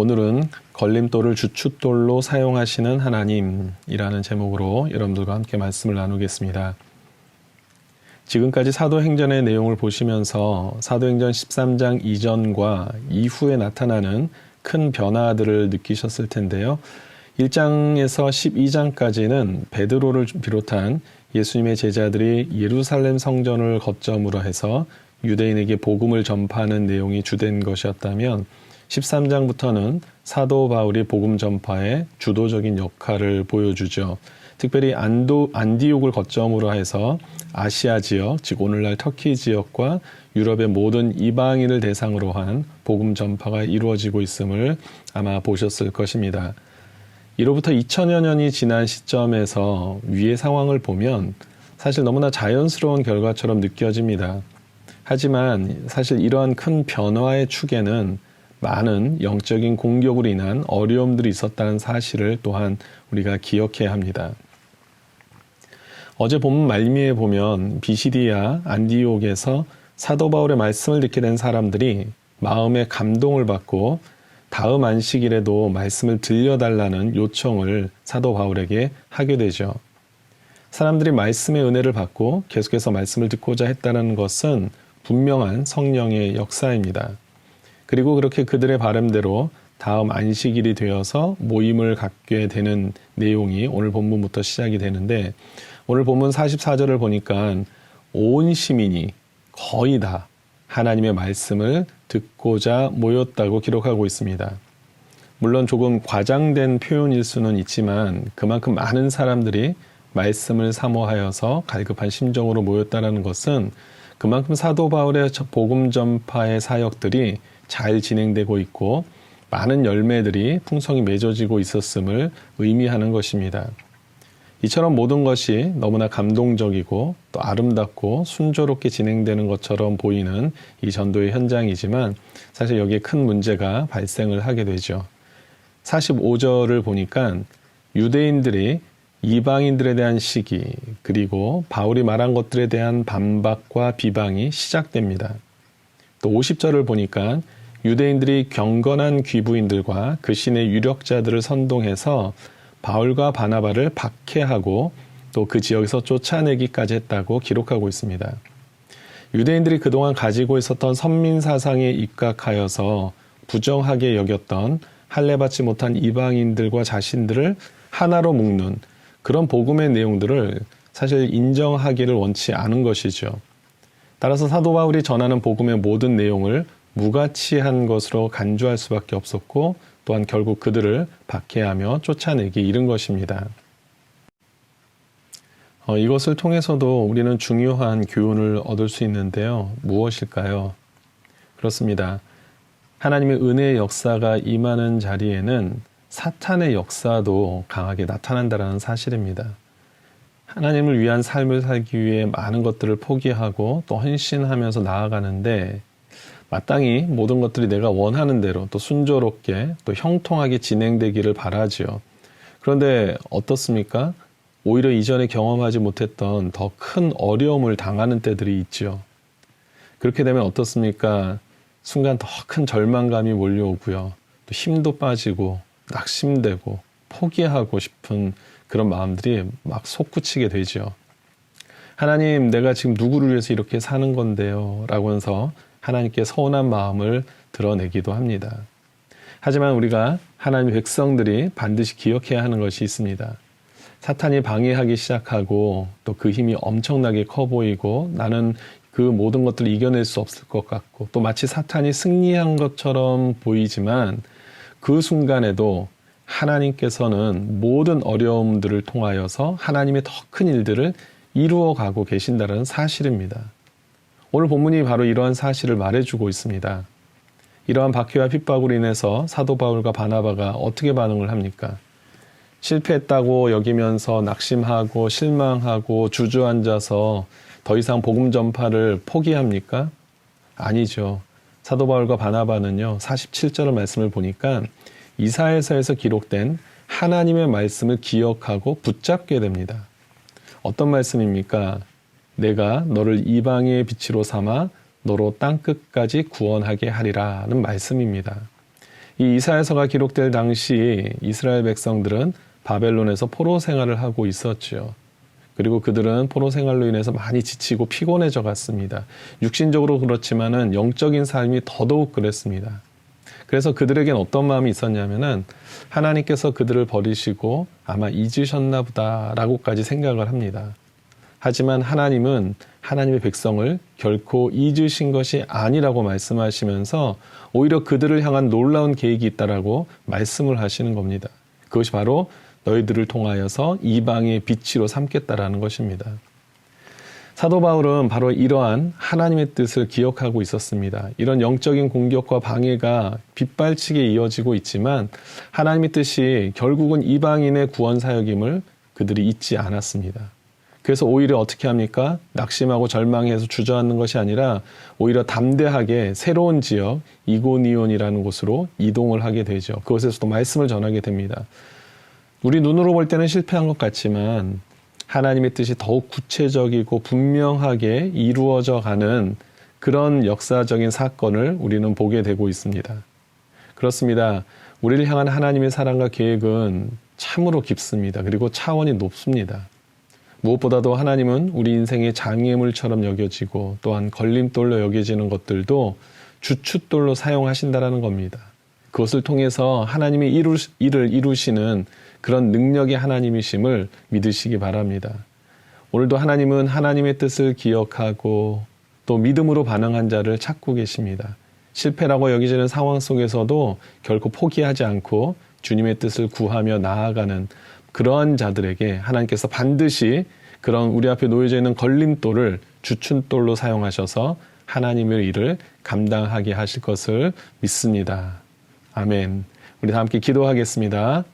오늘은 걸림돌을 주춧돌로 사용하시는 하나님이라는 제목으로 여러분들과 함께 말씀을 나누겠습니다. 지금까지 사도행전의 내용을 보시면서 사도행전 13장 이전과 이후에 나타나는 큰 변화들을 느끼셨을 텐데요. 1장에서 12장까지는 베드로를 비롯한 예수님의 제자들이 예루살렘 성전을 거점으로 해서 유대인에게 복음을 전파하는 내용이 주된 것이었다면 13장부터는 사도 바울이 복음 전파의 주도적인 역할을 보여주죠. 특별히 안도, 안디옥을 거점으로 해서 아시아 지역, 즉 오늘날 터키 지역과 유럽의 모든 이방인을 대상으로 한 복음 전파가 이루어지고 있음을 아마 보셨을 것입니다. 이로부터 2000여 년이 지난 시점에서 위의 상황을 보면 사실 너무나 자연스러운 결과처럼 느껴집니다. 하지만 사실 이러한 큰 변화의 축에는 많은 영적인 공격으로 인한 어려움들이 있었다는 사실을 또한 우리가 기억해야 합니다. 어제 본문 말미에 보면 비시디아 안디옥에서 사도 바울의 말씀을 듣게 된 사람들이 마음의 감동을 받고 다음 안식일에도 말씀을 들려달라는 요청을 사도 바울에게 하게 되죠. 사람들이 말씀의 은혜를 받고 계속해서 말씀을 듣고자 했다는 것은 분명한 성령의 역사입니다. 그리고 그렇게 그들의 바람대로 다음 안식일이 되어서 모임을 갖게 되는 내용이 오늘 본문부터 시작이 되는데 오늘 본문 44절을 보니까 온 시민이 거의 다 하나님의 말씀을 듣고자 모였다고 기록하고 있습니다. 물론 조금 과장된 표현일 수는 있지만 그만큼 많은 사람들이 말씀을 사모하여서 갈급한 심정으로 모였다라는 것은 그만큼 사도 바울의 복음 전파의 사역들이 잘 진행되고 있고 많은 열매들이 풍성히 맺어지고 있었음을 의미하는 것입니다. 이처럼 모든 것이 너무나 감동적이고 또 아름답고 순조롭게 진행되는 것처럼 보이는 이 전도의 현장이지만 사실 여기에 큰 문제가 발생을 하게 되죠. 45절을 보니까 유대인들이 이방인들에 대한 시기 그리고 바울이 말한 것들에 대한 반박과 비방이 시작됩니다. 또 50절을 보니까 유대인들이 경건한 귀부인들과 그 신의 유력자들을 선동해서 바울과 바나바를 박해하고 또 그 지역에서 쫓아내기까지 했다고 기록하고 있습니다. 유대인들이 그동안 가지고 있었던 선민 사상에 입각하여서 부정하게 여겼던 할례받지 못한 이방인들과 자신들을 하나로 묶는 그런 복음의 내용들을 사실 인정하기를 원치 않은 것이죠. 따라서 사도 바울이 전하는 복음의 모든 내용을 무가치한 것으로 간주할 수밖에 없었고 또한 결국 그들을 박해하며 쫓아내기 이른 것입니다. 어, 이것을 통해서도 우리는 중요한 교훈을 얻을 수 있는데요. 무엇일까요? 그렇습니다. 하나님의 은혜의 역사가 임하는 자리에는 사탄의 역사도 강하게 나타난다는 사실입니다. 하나님을 위한 삶을 살기 위해 많은 것들을 포기하고 또 헌신하면서 나아가는데 마땅히 모든 것들이 내가 원하는 대로 또 순조롭게 또 형통하게 진행되기를 바라지요. 그런데 어떻습니까? 오히려 이전에 경험하지 못했던 더 큰 어려움을 당하는 때들이 있지요. 그렇게 되면 어떻습니까? 순간 더 큰 절망감이 몰려오고요. 또 힘도 빠지고 낙심되고 포기하고 싶은 그런 마음들이 막 솟구치게 되죠. 하나님, 내가 지금 누구를 위해서 이렇게 사는 건데요. 라고 해서 하나님께 서운한 마음을 드러내기도 합니다. 하지만 우리가 하나님의 백성들이 반드시 기억해야 하는 것이 있습니다. 사탄이 방해하기 시작하고 또 그 힘이 엄청나게 커 보이고 나는 그 모든 것들을 이겨낼 수 없을 것 같고 또 마치 사탄이 승리한 것처럼 보이지만 그 순간에도 하나님께서는 모든 어려움들을 통하여서 하나님의 더 큰 일들을 이루어 가고 계신다는 사실입니다. 오늘 본문이 바로 이러한 사실을 말해주고 있습니다. 이러한 박해와 핍박으로 인해서 사도 바울과 바나바가 어떻게 반응을 합니까? 실패했다고 여기면서 낙심하고 실망하고 주저앉아서 더 이상 복음 전파를 포기합니까? 아니죠. 사도 바울과 바나바는요, 47절의 말씀을 보니까 이사에서에서 기록된 하나님의 말씀을 기억하고 붙잡게 됩니다. 어떤 말씀입니까? 내가 너를 이방의 빛으로 삼아 너로 땅 끝까지 구원하게 하리라는 말씀입니다. 이 이사야서가 기록될 당시 이스라엘 백성들은 바벨론에서 포로 생활을 하고 있었죠. 그리고 그들은 포로 생활로 인해서 많이 지치고 피곤해져 갔습니다. 육신적으로 그렇지만은 영적인 삶이 더더욱 그랬습니다. 그래서 그들에겐 어떤 마음이 있었냐면은 하나님께서 그들을 버리시고 아마 잊으셨나 보다라고까지 생각을 합니다. 하지만 하나님은 하나님의 백성을 결코 잊으신 것이 아니라고 말씀하시면서 오히려 그들을 향한 놀라운 계획이 있다라고 말씀을 하시는 겁니다. 그것이 바로 너희들을 통하여서 이방의 빛으로 삼겠다라는 것입니다. 사도 바울은 바로 이러한 하나님의 뜻을 기억하고 있었습니다. 이런 영적인 공격과 방해가 빗발치게 이어지고 있지만 하나님의 뜻이 결국은 이방인의 구원 사역임을 그들이 잊지 않았습니다. 그래서 오히려 어떻게 합니까? 낙심하고 절망해서 주저앉는 것이 아니라 오히려 담대하게 새로운 지역 이고니온이라는 곳으로 이동을 하게 되죠. 그곳에서도 말씀을 전하게 됩니다. 우리 눈으로 볼 때는 실패한 것 같지만 하나님의 뜻이 더욱 구체적이고 분명하게 이루어져 가는 그런 역사적인 사건을 우리는 보게 되고 있습니다. 그렇습니다. 우리를 향한 하나님의 사랑과 계획은 참으로 깊습니다. 그리고 차원이 높습니다. 무엇보다도 하나님은 우리 인생의 장애물처럼 여겨지고 또한 걸림돌로 여겨지는 것들도 주춧돌로 사용하신다라는 겁니다. 그것을 통해서 하나님이 이루, 일을 이루시는 그런 능력의 하나님이심을 믿으시기 바랍니다. 오늘도 하나님은 하나님의 뜻을 기억하고 또 믿음으로 반응한 자를 찾고 계십니다. 실패라고 여기지는 상황 속에서도 결코 포기하지 않고 주님의 뜻을 구하며 나아가는 그러한 자들에게 하나님께서 반드시 그런 우리 앞에 놓여져 있는 걸림돌을 주춘돌로 사용하셔서 하나님의 일을 감당하게 하실 것을 믿습니다. 아멘. 우리 다 함께 기도하겠습니다.